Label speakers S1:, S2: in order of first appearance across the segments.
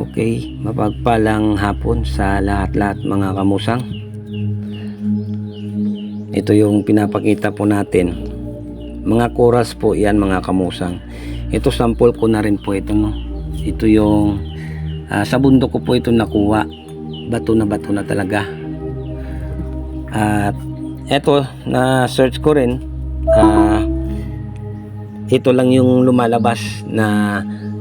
S1: Okay, mapagpalang hapon sa lahat-lahat mga kamusang. Ito yung pinapakita po natin. Mga chorus po yan mga kamusang. Ito sample ko na rin po ito no. Ito yung ah, sa bundok ko po ito nakuha. Bato na bato na talaga. At ito na search ko rin ah, ito lang yung lumalabas na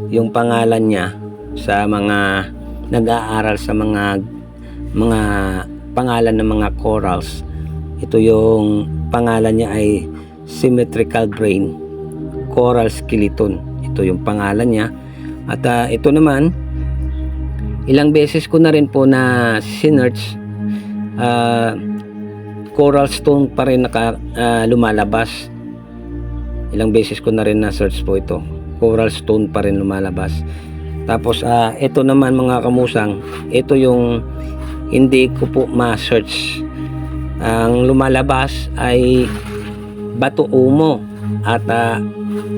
S1: yung pangalan niya sa mga nag-aaral sa mga mga pangalan ng mga corals. Ito yung pangalan niya ay symmetrical brain coral skeleton. Ito yung pangalan niya. At ah, ito naman ilang beses ko na rin po na sinerch ah, coral stone pa rin naka, ah, lumalabas. Ilang beses ko na rin na search po ito. Coral stone pa rin lumalabas. Tapos ah, ito naman mga kamusang, ito yung hindi ko po ma-search. Ang lumalabas ay bato umo at ah,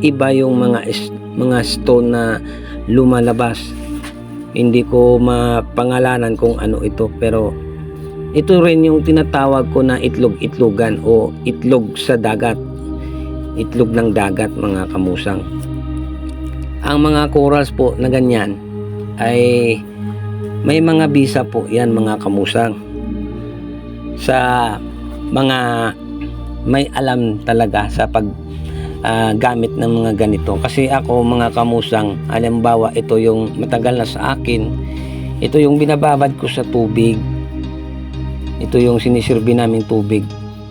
S1: iba yung mga mga stone na lumalabas. Hindi ko mapangalanan kung ano ito pero ito rin yung tinatawag ko na itlog-itlogan o itlog sa dagat. Itlog ng dagat mga kamusang. Ang mga corals po na ganyan ay may mga bisa po yan mga kamusang. Sa mga may alam talaga sa pag ah, gamit ng mga ganito. Kasi ako mga kamusang, halimbawa ito yung matagal na sa akin, ito yung binababad ko sa tubig. Ito yung sinisirbi naming tubig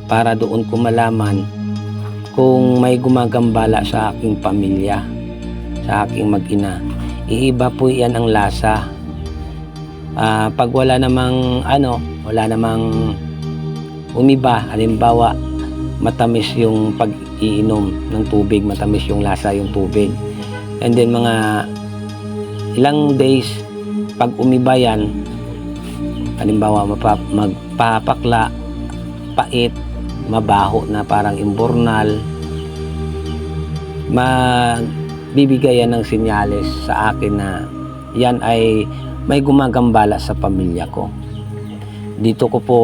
S1: para doon ko malaman kung may gumagambala sa aking pamilya, sa aking mag-ina. Iiba po yan ang lasa. Ah, pag wala namang ano, wala namang umiba, halimbawa matamis yung pag-iinom ng tubig, matamis yung lasa yung tubig. And then mga ilang days pag umiba yan, halimbawa mapa, magpapakla, pait, mabaho na parang imbornal, magbibigay yan ng sinyales sa akin na yan ay may gumagambala sa pamilya ko. Dito ko po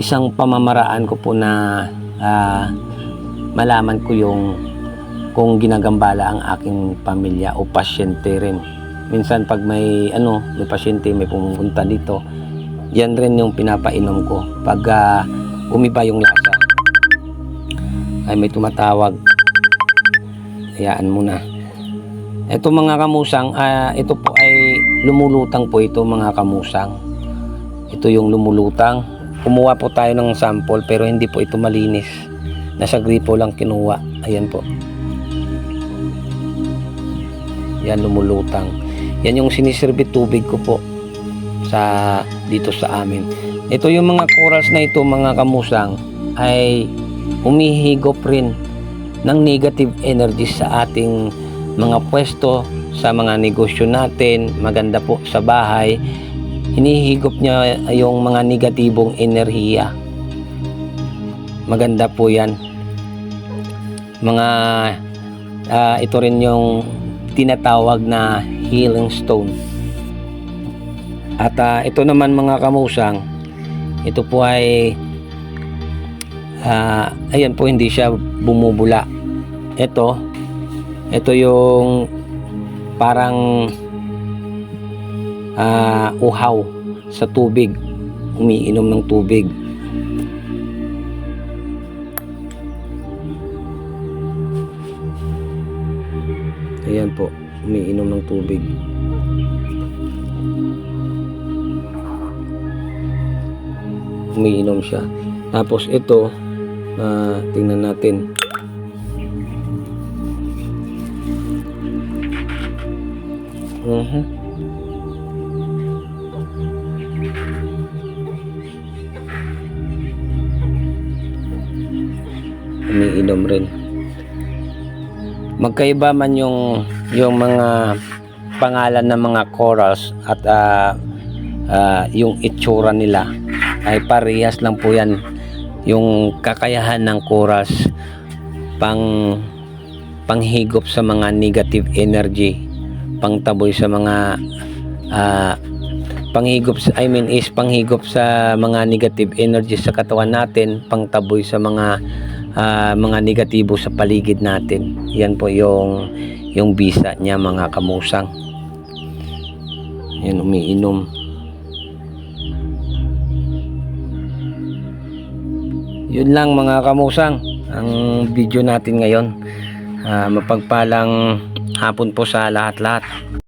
S1: isang pamamaraan ko po na ah, malaman ko yung kung ginagambala ang aking pamilya o pasyente rin. Minsan pag may ano, may pasyente may pumunta dito, yan rin yung pinapainom ko. Pag ah, umiba yung lasa, ay may tumatawag. Hayaan mo na. Ito mga kamusang, ah, ito po ay lumulutang po ito mga kamusang. Ito yung lumulutang. Kumuha po tayo ng sample pero hindi po ito malinis. Nasa gripo lang kinuha. Ayan po. Yan lumulutang. Yan yung sinisirbi tubig ko po sa dito sa amin. Ito yung mga corals na ito mga kamusang ay humihigop rin ng negative energy sa ating mga pwesto, sa mga negosyo natin, maganda po sa bahay. Hinihigop niya yung mga negatibong enerhiya. Maganda po yan. Mga ah, ito rin yung tinatawag na healing stone. At ah, ito naman mga kamusang, ito po ay ah, ayan po hindi siya bumubula. Ito, ito yung parang ah, uhaw sa tubig. Umiinom ng tubig. Ayan po, umiinom ng tubig. Umiinom siya. Tapos ito, ah, tingnan natin. Mhm. Umiinom rin. Magkaiba man yung yung mga pangalan ng mga corals at ah, ah, yung itsura nila ay parehas lang po yan yung kakayahan ng corals pang panghigop sa mga negative energy pangtaboy sa mga ah, panghigop I mean is panghigop sa mga negative energy sa katawan natin, pangtaboy sa mga ah, mga negatibo sa paligid natin. Yan po yung yung bisa niya mga kamusang. Yan umiinom. Yun lang mga kamusang ang video natin ngayon. Ah, mapagpalang hapon po sa lahat-lahat.